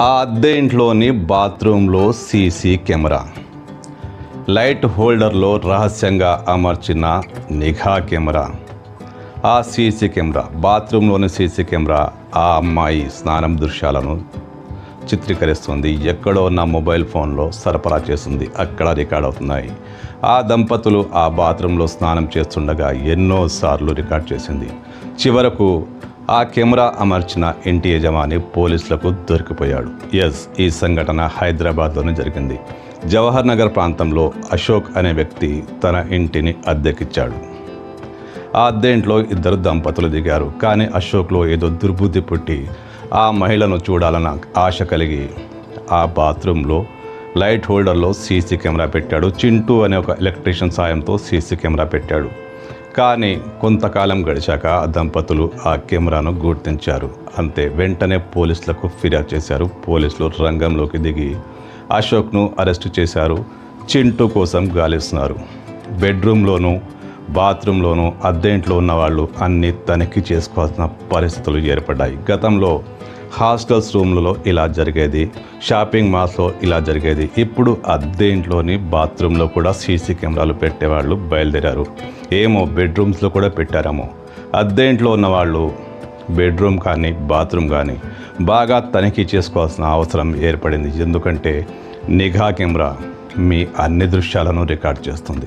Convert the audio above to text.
ఆ అద్దె ఇంట్లోని బాత్రూంలో సీసీ కెమెరా. లైట్ హోల్డర్లో రహస్యంగా అమర్చిన నిఘా కెమెరా. ఆ సీసీ కెమెరా బాత్రూంలోని సీసీ కెమెరా ఆ అమ్మాయి స్నానం దృశ్యాలను చిత్రీకరిస్తుంది. ఎక్కడో ఉన్న మొబైల్ ఫోన్లో సరఫరా చేస్తుంది. అక్కడ రికార్డ్ అవుతున్నాయి. ఆ దంపతులు ఆ బాత్రూంలో స్నానం చేస్తుండగా ఎన్నోసార్లు రికార్డ్ చేసింది. చివరకు ఆ కెమెరా అమర్చిన ఇంటి యజమాని పోలీసులకు దొరికిపోయాడు. ఎస్ ఈ సంఘటన హైదరాబాద్లోనే జరిగింది. జవహర్ నగర్ ప్రాంతంలో అశోక్ అనే వ్యక్తి తన ఇంటిని అద్దెకిచ్చాడు. ఆ అద్దె ఇంట్లో ఇద్దరు దంపతులు దిగారు. కానీ అశోక్లో ఏదో దుర్బుద్ధి పుట్టి ఆ మహిళను చూడాలన్న ఆశ కలిగి ఆ బాత్రూంలో లైట్ హోల్డర్లో సీసీ కెమెరా పెట్టాడు. చింటూ అనే ఒక ఎలక్ట్రీషియన్ సాయంతో సీసీ కెమెరా పెట్టాడు. కానీ కొంతకాలం గడిచాక ఆ దంపతులు ఆ కెమెరాను గుర్తించారు. అంతే వెంటనే పోలీసులకు ఫిర్యాదు చేశారు. పోలీసులు రంగంలోకి దిగి అశోక్ను అరెస్టు చేశారు. చింటూ కోసం గాలిస్తున్నారు. బెడ్రూమ్లోనూ బాత్రూంలోనూ అద్దెంట్లో ఉన్న వాళ్ళు అన్ని తనిఖీ చేసుకోవాల్సిన పరిస్థితులు ఏర్పడ్డాయి. గతంలో హాస్టల్స్ రూమ్లలో ఇలా జరిగేది షాపింగ్ మాల్స్లో ఇలా జరిగేది. ఇప్పుడు అద్దె ఇంట్లోని బాత్రూంలో కూడా సీసీ కెమెరాలు పెట్టేవాళ్ళు బయలుదేరారు. ఏమో బెడ్రూమ్స్లో కూడా పెట్టారేమో. అద్దె ఇంట్లో ఉన్న వాళ్ళు బెడ్రూమ్ కానీ బాత్రూమ్ కానీ బాగా తనిఖీ చేసుకోవాల్సిన అవసరం ఏర్పడింది. ఎందుకంటే నిఘా కెమెరా మీ అన్ని దృశ్యాలను రికార్డ్ చేస్తుంది.